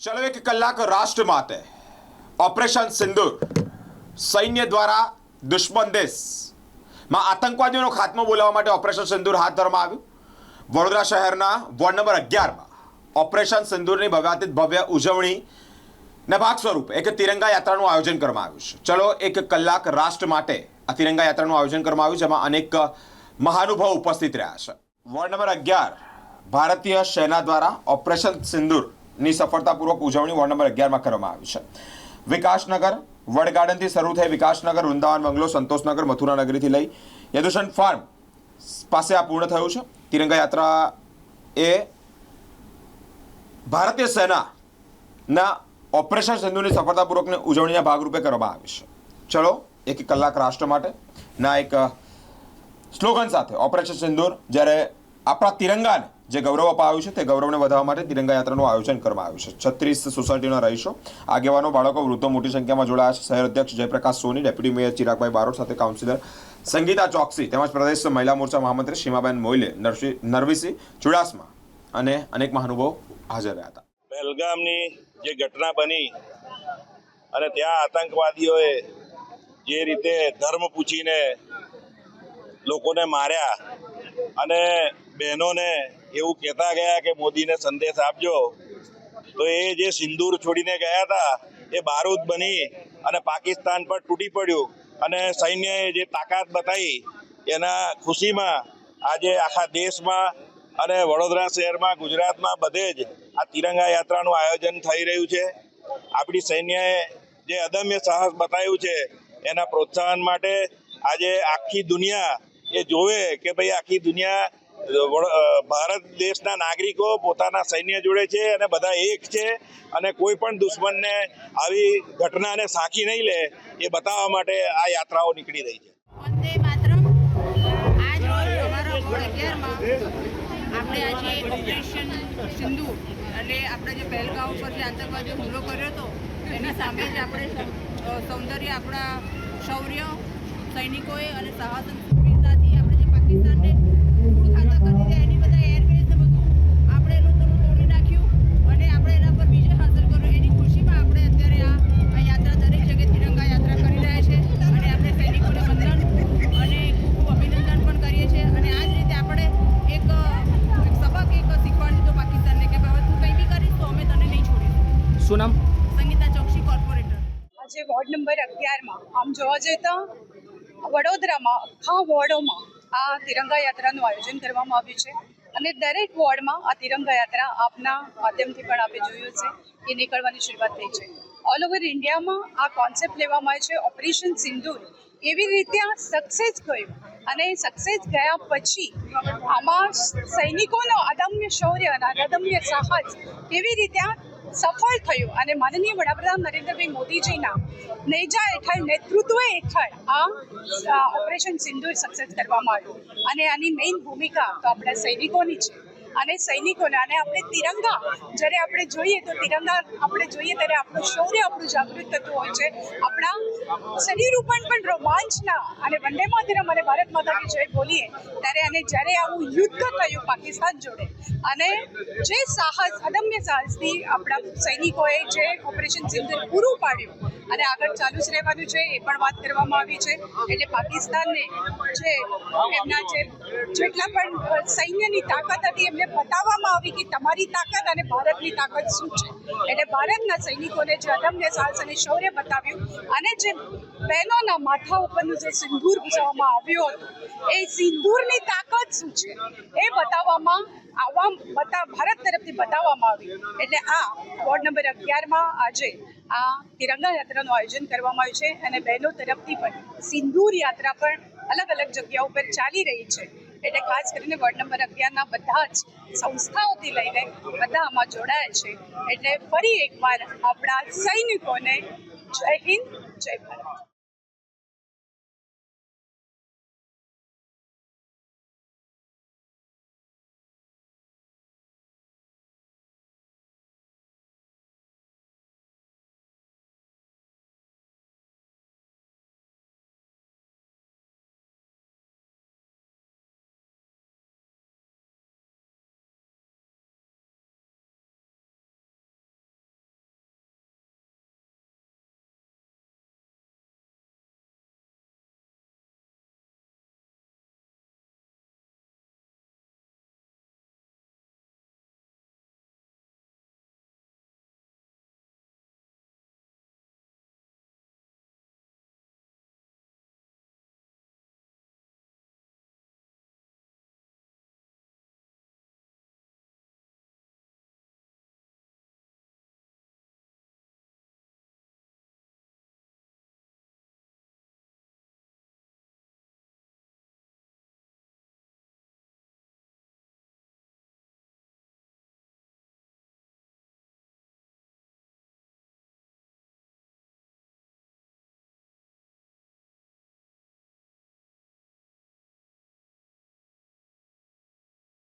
ચલો એક કલાક રાષ્ટ્ર માટે ઓપરેશન સિંદૂર સૈન્ય દ્વારા દુશ્મન દેશમાં આતંકવાદીઓનો ખાત્મો બોલાવવા માટે ઓપરેશન સિંદૂર હાથ ધરવામાં આવ્યું. વડોદરા શહેરના વોર્ડ નંબર અગિયારમાં ઓપરેશન સિંદૂરની ભવ્યાતીત ભવ્ય ઉજવણી ને ભાગ સ્વરૂપે એક તિરંગા યાત્રાનું આયોજન કરવામાં આવ્યું છે. ચલો એક કલાક રાષ્ટ્ર માટે આ તિરંગા યાત્રાનું આયોજન કરવામાં આવ્યું જેમાં અનેક મહાનુભાવ ઉપસ્થિત રહ્યા છે. વોર્ડ નંબર અગિયાર ભારતીય સેના દ્વારા ઓપરેશન સિંદૂરની સફળતાપૂર્વક ઉજવણી વોર્ડ નંબર અગિયારમાં કરવામાં આવી છે. વિકાસનગર, વડ ગાર્ડનથી શરૂ થઈ વિકાસનગર, વૃંદાવન, બંગલો, સંતોષનગર મથુરાનગરીથી લઈ યદુષણ ફાર્મ પાસે આ પૂર્ણ થયું છે. તિરંગા યાત્રા એ ભારતીય સેનાના ઓપરેશન સિંધુની સફળતાપૂર્વકની ઉજવણીના ભાગરૂપે કરવામાં આવી છે. ચલો, એક કલાક રાષ્ટ્ર માટે ના એક સ્લોગન સાથે ઓપરેશન સિંદૂર જ્યારે આપણા તિરંગાને જે ગૌરવ અપાવ્યું છે, તે ગૌરવને વધારવા માટે તિરંગા યાત્રાનું આયોજન કરવામાં આવ્યું છે. છત્રીસ સોસાયટીના રહીશો, આગેવાનો, બાળકો, વૃદ્ધો મોટી સંખ્યામાં જોડાયા છે. શહેર અધ્યક્ષ જયપ્રકાશ સોની, ડેપ્યુટી મેયર ચિરાગભાઈ બારોટ સાથે કાઉન્સિલર સંગીતા ચોકસી તેમજ પ્રદેશ મહિલા મોરચા મહામંત્રી સીમાબેન મોઇલે નરવિસી, ચુડાસમા અને અનેક મહાનુભાવો હાજર રહ્યા હતા. પહેલગામની જે ઘટના બની અને ત્યાં આતંકવાદીઓએ જે રીતે ધર્મ પૂછીને લોકોને માર્યા અને બહેનોને એવું કહેતા ગયા કે મોદીને સંદેશ આપજો. તો એ જે સિંદૂર છોડીને ગયા હતા, એ બારૂદ બની અને પાકિસ્તાન પર તૂટી પડ્યું. અને સૈન્યએ જે તાકાત બતાવી, એના ખુશીમાં આજે આખા દેશમાં અને વડોદરા શહેરમાં, ગુજરાતમાં બધે જ આ તિરંગા યાત્રાનું આયોજન થઈ રહ્યું છે. આપણી સૈન્યએ જે અદમ્ય સાહસ બતાવ્યું છે, એના પ્રોત્સાહન માટે આજે આખી દુનિયા એ જોવે કે ભાઈ આખી દુનિયા ભારત દેશના નાગરિકો પોતાના સૈન્ય જોડે છે અને બધા એક છે અને કોઈ પણ દુશ્મનને આવી ઘટનાને સાંકી નહીં લે એ બતાવવા માટે આ યાત્રાઓ નીકળી રહી છે. આપણે આજે ઓપરેશન સિંધુ અને આપણે જે પહેલગાંવ ઉપર જે આતંકવાદીઓ હુમલો કર્યો હતો એની સામે જ આપણે સૌંદર્ય આપણા શૌર્ય સૈનિકોએ અને સાહસ શું નામ? સંગીતા ચોકસી કોર્પોરેટર. આજે વોર્ડ નંબર અગિયારમાં આમ જોવા જઈએ તો વડોદરામાં આખા વોર્ડોમાં આ તિરંગા યાત્રાનું આયોજન કરવામાં આવ્યું છે. અને દરેક વોર્ડમાં આ તિરંગા યાત્રા આપના માધ્યમથી પણ આપણે જોયું છે. એ નીકળવાની શરૂઆત થઈ છે. ઓલ ઓવર ઇન્ડિયામાં આ કોન્સેપ્ટ લેવામાં આવ્યો છે ઓપરેશન સિંદૂર એવી રીતે આ સક્સેસ ગયું અને સક્સેસ ગયા પછી આમાં સૈનિકોનો અદમ્ય શૌર્ય અને અદમ્ય સાહસ કેવી રીતે આ સફળ થયું અને માનનીય વડાપ્રધાન નરેન્દ્રભાઈ મોદીજીના નેજા હેઠળ, નેતૃત્વ હેઠળ આ ઓપરેશન સિંદૂર સક્સેસ કરવામાં આવ્યું. અને આની મેઇન ભૂમિકા તો આપણા સૈનિકોની છે. અને સૈનિકોને, અને આપણે તિરંગા, જ્યારે આપણે જોઈએ તો તિરંગા આપણે જોઈએ ત્યારે આપણું શૌર્ય, આપણું જાગૃત થતું હોય છે. આપણા શરીર ઉપર પણ રોમાંચના અને વંદે માતરમ અને ભારત માતા કી જય બોલીએ, ત્યારે અને જ્યારે આવું યુદ્ધ થયું પાકિસ્તાન જોડે, અને જે સાહસ, અદમ્ય સાહસથી આપણા સૈનિકોએ જે ઓપરેશન સિંદૂર પૂરું પાડ્યું, અને આગળ ચાલુ જ રહેવાનું છે, એ પણ વાત કરવામાં આવી છે. એટલે પાકિસ્તાનને જે એમના જે જેટલા પણ સૈન્યની તાકાત હતી, એમને બતાવવામાં આવી કે તમારી તાકાત અને ભારતની તાકાત શું છે. એટલે ભારતના સૈનિકોને જે અદમ્ય સાહસ અને શૌર્ય બતાવ્યું અને જે બહેનોના માથા ઉપરનું જે સિંદૂર ઘૂસવામાં આવ્યું હતું, એ સિંદૂરની તાકાત શું છે? એ બતાવવામાં આવવા બતા ભારત તરફથી બતાવવામાં આવ્યું એટલે આ વોર્ડ નંબર અગિયારમાં આજે આ તિરંગા યાત્રાનું આયોજન કરવામાં આવ્યું છે અને બહેનો તરફથી પણ સિંદૂર યાત્રા પણ અલગ અલગ જગ્યાઓ પર ચાલી રહી છે. એટલે ખાસ કરીને વોર્ડ નંબર અગિયારના બધા જ સંસ્થાઓથી લઈને બધા આમાં જોડાયા છે. એટલે ફરી એકવાર આપણા સૈનિકોને જય હિન્દ, જય ભારત.